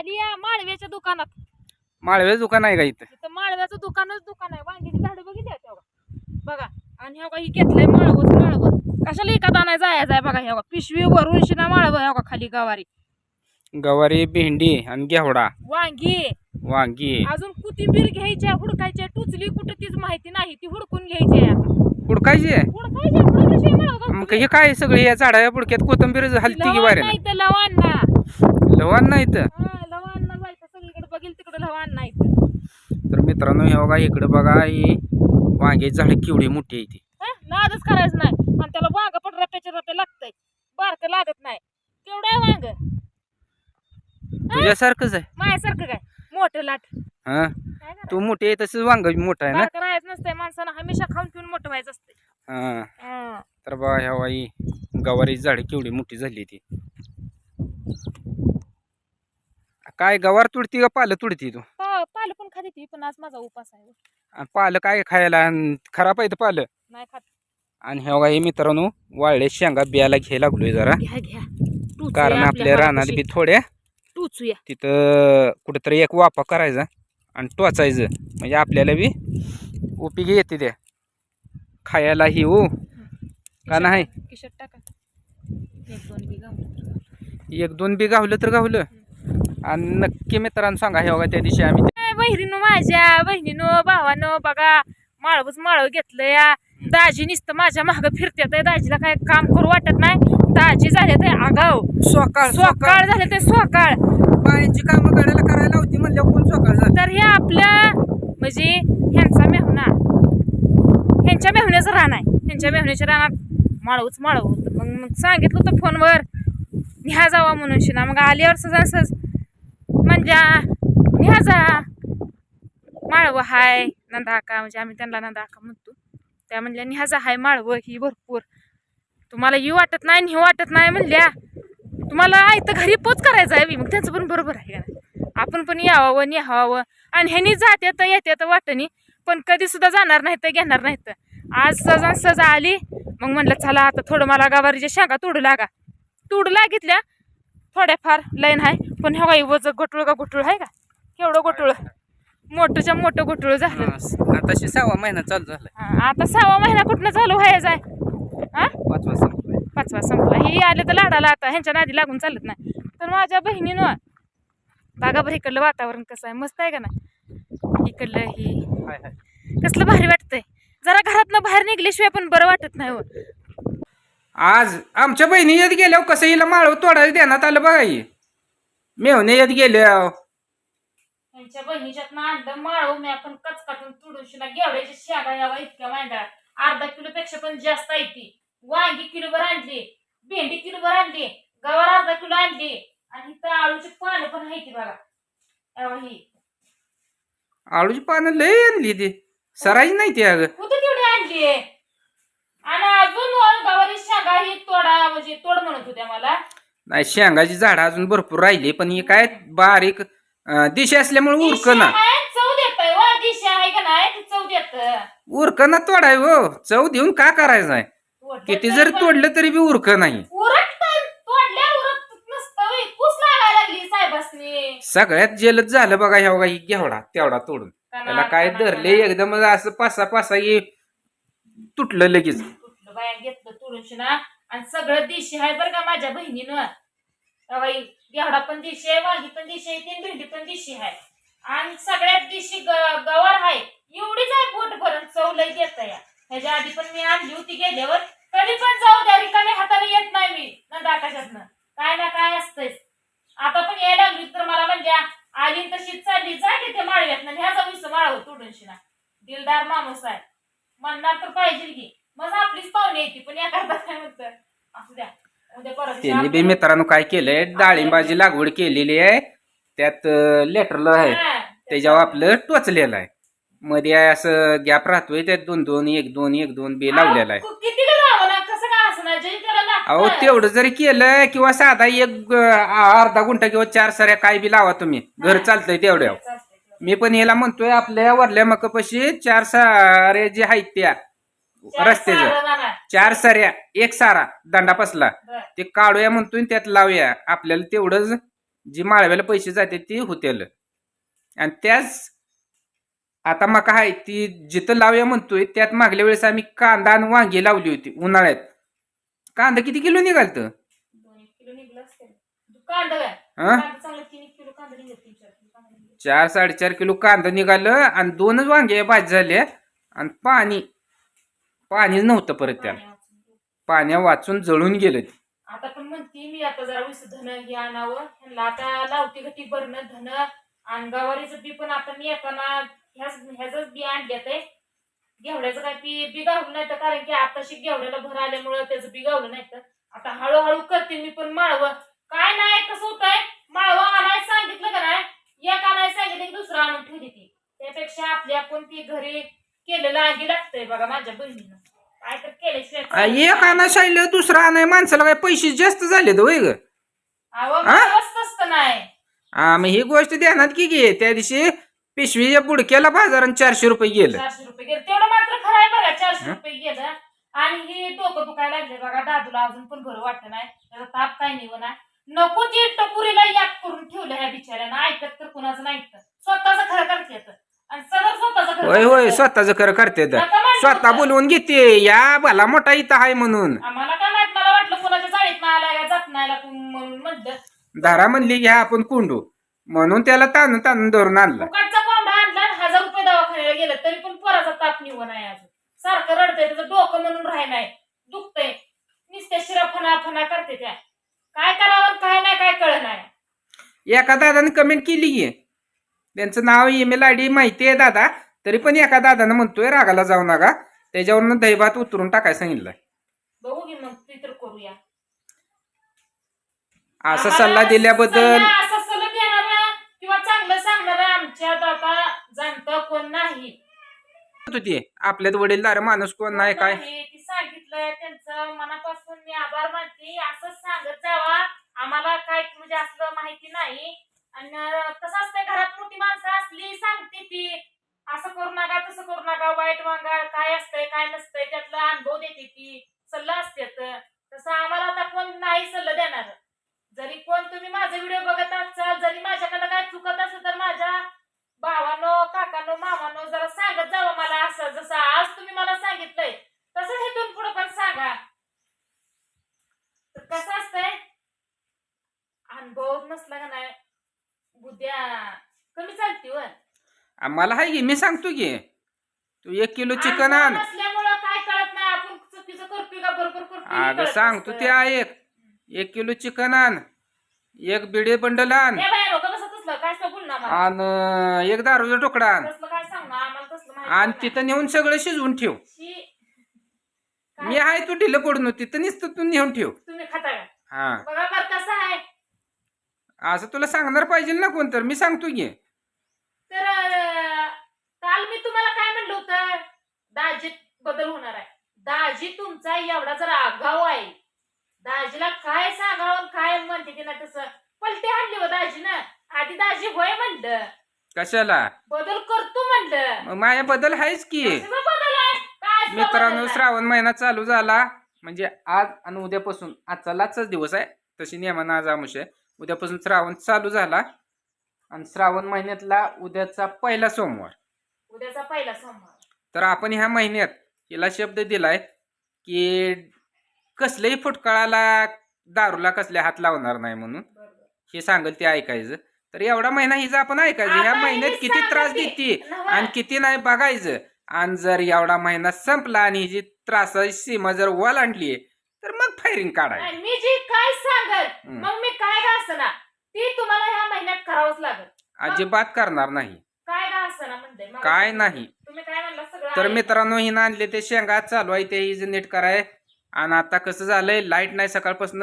आली या माळव्याच्या दुकानात. माळवे दुकान आहे का इथं? तिथं माळव्याचं दुकानच दुकान आहे. वांग्याची झाडं बघितली आहेत तेव्हा? बघा. आणि हे बघा ही घेतलंय माळवच माळव. कशाला एका दाना जायचं आहे बघा हे बघा. पिशवी वरून शिना माळव हे बघा खाली गवारी. गवारी भेंडी आणि घेवडा. वांगी. वांगी. अजून कोथिंबीर घ्यायच्या हुडकायच्या टुचली कुठं तीच माहिती नाही. ती हुडकून घ्यायची आहे आता. हुडकायचे माळव मग हे काय सगळे? या झाडा पुडक्यात कोथंबीर हलती की वारे नाही तर लवाण ना. नाही तर? लवाण नाही तर. तर मित्रांनो हे बघा इकडे बघा ही वांग्याची झाड केवढी मोठी आहे ती. हं? नादच करायचं नाही. आणि त्याला वांग पण रप्याचे रपे लागतंय. बारकं लागत नाही. केवढं आहे वांग? तुझ्यासारखंच आहे. माझ्यासारखं काय? मोठं लाट. हा? काय तू मोठी आहे तसंच वांग बी मोठं आहे ना? बारकं राहायचं नसतंय. माणसानं हमेशा खाऊन पिऊन मोठं व्हायचं असतंय. हा. हं. तर बघा ह्या वाई गवारीची झाड केवढी मोठी झाली ती. काय गवार तुडती का पालं तुडती तू? पा- पालं पण खाते ती पण आज माझा उपास आहे. आणि पालं काय खायला अन खराब आहे तर पालं? नाही खात. आणि हे बघा हे मित्रांनो वाळले शेंगा बियाला घ्यायला लागलोय जरा. घ्या घ्या. टुचूया कारण आपल्या रानात बी. थोड्या टुचूया. तिथं कुठंतरी एक वापा करायचा आणि टोचायचं. म्हणजे आपल्याला बी उपयोगी येते त्या. खायला ही हो. का नाही? किशोर टाका. एक दोन बी गावलं. एक दोन बी गावलं तर गावलं. आणि नक्की मित्रांनो सांगा हे बघा त्या दिवशी आम्ही बहिणीनो माझ्या बहिणीनो भावानो बघा माळवच माळव घेतलं या दाजी नुसतं माझ्या माग फिरत्यात. दाजीला काय काम करू वाटत नाही. दाजी झाले ते आगाव. सकाळ सोकाळ. झाले ते सोकाळ. बायांची कामं काढायला करायला होती म्हणल्या कोण सकाळ झालं? तर हे आपल्या म्हणजे ह्यांचा मेहुणा. ह्यांच्या मेहुण्याचं रान आहे. ह्यांच्या मेहुण्याच्या रानात माळवच माळव होतं. मग मग सांगितलं होतं फोनवर न्या जावा म्हणून शिना. मग आल्यावर सहज सहज निहाजा न्या जा. माळवं हाय नंदाका म्हणजे आम्ही त्यांना नंदाका म्हणतो. त्या म्हणल्या न्याजा हाय माळवं ही भरपूर. तुम्हाला ही वाटत नाही आणि ही वाटत नाही म्हणल्या. तुम्हाला आहे तर घरी पोच करायचं आहे मग त्यांचं पण बरोबर आहे का आपण पण यावावं निहावावं आणि ह्यानी जात्यात येत्यात वाटणी. पण कधीसुद्धा जाणार नाही तर घेणार नाही तर. आज सजा सजा आली. मग म्हणलं चला आता थोडं मला गावारीच्या शेंगा तोडू लागा. तोडू लागितल्या. थोड्याफार लाईन आहे पण ह्या बाई वज गोटुळ का गोटुळ आहे का? केवढं गोटुळ मोठंच्या मोठं गोटुळ झालं. आताशी सहावा महिना चालू झालाय. हा, आता सहावा महिना कुठनं चालू व्हायचा आहे हा? पाचवा संपलाय. पाचवा संपला. ही आले तर लाडाला आता ह्यांच्या नादी लागून चालत नाही. तर माझ्या बहिणीनं बघा बरं इकडलं वातावरण कसं आहे. मस्त आहे का ना इकडलं ही. हाय हाय. कसलं भारी वाटतंय. जरा घरातनं बाहेर निघल्याशिवाय पण बरं वाटत नाही हो. आज आमच्या बहिणी येत गेल्यावर कसं हिला माळव तोडायला देण्यात आलं बघा ही मेवणे येत गेल्या त्यांच्या बहिणीच्यात आणलं माळव मी आपण कच काटून तुडून शिना गेवड्याच्या शेगा यावा इतक्या मांडा अर्धा किलो पेक्षा पण जास्त आहे ती. वांगी किलोभर आणली भेंडी किलोभर आणली गवार अर्धा किलो आणली. आणि इथं आळूची पानं पण आहे ती बघा. यावा ही. आळूची पानं लय आणली ती. सराई नाही ती अगं. कुठं तेवढी आणली? आणि अजून गवारी शेंगा ही तोडा म्हणजे तोड म्हणत होत्या मला. नाही शेंगाची झाडं अजून भरपूर राहिली पण ही काय बारीक दिशी असल्यामुळे उरक ना. दिशा आहे, चव देत वा दिशा आहे का नाही ती चव देत. उरक ना तोडाय हो चव देऊन का करायचं आहे? किती जरी तोडलं तरी बी उरक नाही. उरट तोडल्या उरट नसतं होय. कुस लागायला लागली साहेबासनी. सगळ्यात जेलत झालं बघा ह्या बघा ही घेवडा तेवढा तोडून. त्याला काय धरले एकदम असं पासा पासा ये तुटलं लगेच. कुठलं बाया घेतलं तुळून शिना. आणि सगळं दिशी आहे बरं का माझ्या बहिणीनं. बाई घेवडा पण दिशी आहे वाघी पण दिशी आहे तीन भेंडी पण दिशी आहे. आणि सगळ्यात दिशी गवार आहे. एवढीच आहे पोट भरून चव लय या ह्याच्या आधी पण मी आणली होती गेल्यावर कधी पण जाऊ द्या रिकामी हाताने येत नाही मी नंदा आकाशातनं. काय ना काय असतंच आता पण यायला लागली तर मला म्हणजे आली तशी चालली जा की ते ना ह्या जाऊन माळव तोडूनशी ना दिलदार माणूस आहे. म्हणणार तर पाहिजे की. मग आपलीच पाहुणे येते पण या करता काय म्हणतं असू द्या. उद्या परत त्यांनी बी मित्रांनो काय केलंय? डाळिंबाची लागवड केलेली आहे. त्यात लेटरला आहे. हा, त्याच्यावर आपलं टोचलेलं आहे. मध्ये असं गॅप राहतोय त्यात दोन दोन एक दोन एक दोन बी लावलेला आहे. अहो, किती का लावा ना? कसं काय असणार जे त्याला लागतं. अहो तेवढं जरी केलं किंवा साधा एक अं, अर्धा गुंठा किंवा चार सऱ्या काय बी लावा तुम्ही. घर चालतंय तेवढ्या. मी पण ह्याला म्हणतोय आपल्या वरल्या मकापाशी चार सारे जे आहेत त्या रस्त्याच्या. चार साऱ्या. एक सारा. दंडा पसला. ते काढूया म्हणतोय त्यात लावूया. आपल्याला तेवढंच जी माळव्याला पैसे जाते ती होतेल. आणि त्याच आता मका आहे ती जिथं लावूया म्हणतोय त्यात मागल्या वेळेस आम्ही कांदा आणि वांगी लावली होती उन्हाळ्यात. कांदा किती किलो निघालतं? चार साडेचार किलो कांदा निघालं आणि दोनच वांगे भाजी झाले. आणि पाणी. पाणीच नव्हतं परत त्याला. पाण्या वाचून जळून गेलं ते. आता पण म्हणते मी आता जरा वीस धन हे आणावं. ह्यांना आता लावती गटी भरणं धन. आणि गवारीचं बी पण आता मी येताना ह्याच ह्याच बी आणल्यात आहे. घेवड्याचं काय बी बी गावलं नाही तर कारण की आताशी घेवड्याला भर आल्यामुळं त्याचं बी गावलं नाही तर. आता हळूहळू करते मी पण माळवं. काय नाही कसं होतंय? माळवं आणायला सांगितलं का नाही? एक आणायला सांगितलं की दुसरं आणून ठेवली ती. त्यापेक्षा आपली आपण ती घरी केलेलं आगी लागतंय बघा माझ्या बहिणीनं. काय तर केल्याशिवाय आ, एक आणा शायलं दुसरा आणाय माणसाला काय पैसे जास्त झाले तर वय ग? अहो हा? मला नाही. हा मग ही गोष्ट ध्यानात की घे त्या दिवशी पिशवीच्या बुडक्याला बाजारात चारशे रुपये गेलं. चारशे रुपये गेलं. तेवढं मात्र खरं आहे बघा चारशे? रुपये गेलं. आणि हे डोकं दुखायला लागले बघा दादूला अजून पण बरं वाटत नाही. त्याचा ताप काय नाही ना नको ती टपुरीला याक करून ठेवलं ह्या बिचाऱ्यानं. ऐकत तर कुणाचं नाही होय होय. स्वतःच खरं करते तर. स्वतः. बोलवून घेते या भला मोठा इथं आहे म्हणून. आम्हाला काय माहीत मला वाटलं कोणाच्या जाळीत ना आला का जात नाही म्हणून म्हणलं. धारा म्हणली घ्या आपण कोंडू. म्हणून त्याला ताणून ताणून धरून आणला. फुकटचा कोंबडा आणला आणि हजार रुपये दवाखान्याला गेलं तरी पण पोराचा ताप नाही अजून. सारखं रडतंय त्याचं डोकं म्हणून राही नाही दुखतंय. नुसत्या शिरा फणा करते त्या. काय करावं आणि काय नाही काय कळ नाही. एका दादाने कमेंट केली की त्यांचं नाव ईमेल आय डी माहिती आहे दादा? तरी पण एका दादानं म्हणतोय रागाला जाऊ नका. त्याच्यावरनं दहीभात उतरून टाकाय सांगितलंय. बघू की मग ती तर करूया. असा सल्ला दिल्याबद्दल सल्ला- असा सल्ला देणारा किंवा चांगलं सांगणारा आमच्यात आता जाणतं कोण नाही. होती आपल्यात वडीलधार माणूस कोण नाही काय? नाही, ती सांगितलंय त्यांचं मनापासून मी आभार मानते. असंच सांगत जावा आम्हाला काय म्हणजे असलं माहिती नाही आणि अं, कसं असतंय घरात मोठी माणसं असली सांगते ती असं करू नका तसं करू नका काय असतंय काय नसतंय त्यातला अनुभव देते ती. सल्ला असते तसं आम्हाला आता कोण नाही सल्ला देणार. जरी कोण तुम्ही माझे व्हिडिओ बघत असाल जरी माझ्याकडे काय चुकत असेल तर माझ्या भावानो काकानो मामानो जरा सांगत जावं मला असं. जसं आज तुम्ही मला सांगितलंय तसंच हेतून पुढे पण सांगा. तर कसं असतंय? अनुभव नसला का नाही? बुद्ध्या कमी चालती वर मला हाय की मी सांगतो की. तू एक किलो चिकन आण. नसल्यामुळं काय कळत नाही आपण चुकीचं करतोय का बरोबर करतोय अगं कळत सांगतो नसतं. ते ऐक एक. किलो चिकन आण. एक बिडे बंडल आण. ए बाया लोकं कसं तसलं? काय असं बोल ना आम्हाला. आणि एक दारूचा तुकडा आण. तसलं काय सांग ना आम्हाला तसलं माहिती आणि नाही. तिथं नेऊन सगळं शिजवून ठेव. शी. मी आहे तू ढिलं पडून तिथं नुसतं तू नेऊन ठेव. तुम्ही खाता का? हा. बघा बरं कसं आहे. असं तुला सांगणार पाहिजे ना कोण तर मी सांगतो की तर अं, काल मी तुम्हाला काय म्हणलं होतं दाजीत बदल होणार आहे. दाजी तुमचा एवढा जर आगाव आहे. दाजीला काय सांगावं काय म्हणते तिला तसं? पलटी आणली हो दाजीनं. आधी दाजी होय म्हणलं. कशाला? बदल करतो म्हणलं. मग माझ्या बदल आहेच की. कसला बदल आहे? काय असला मित्रांनो बदल आहे? श्रावण महिना चालू झाला. म्हणजे आज आणि उद्यापासून आजचा लाचच दिवस आहे. तशी नियमानं आज आमुष आहे. उद्यापासून श्रावण चालू झाला. आणि श्रावण महिन्यातला उद्याचा पहिला सोमवार. उद्याचा पहिला सोमवार. तर आपण ह्या महिन्यात हिला शब्द दिलाय की कसल्याही फुटकाळाला दारूला कसल्या हात लावणार नाही म्हणून. हे सांगेल ते ऐकायचं तर एवढा महिना हिचा आपण ऐकायचं ह्या महिन्यात किती त्रास सांगते. देते. आणि किती नाही बघायचं आणि जर एवढा महिना संपला आणि हिची त्रासाची सीमा जर ओलांडली तर मग फायरिंग काढाय मी जी काय सांगल हम्म. मग मी काय ती तुम्हाला ह्या महिन्यात करावंच लागल अजिबात करणार नाही म्हणते काय. नाही. तुम्ही काय म्हणला? सगळं तर आहे. मित्रांनो हिनं आणले ते शेंगा चालू आहे ते हिज नीट कराय. आणि आता कसं झालंय लाइट नाही सकाळपासून.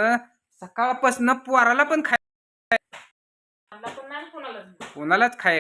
सकाळपासून पोराला पण खाय मला पण नाही कोणाला कोणालाच खाय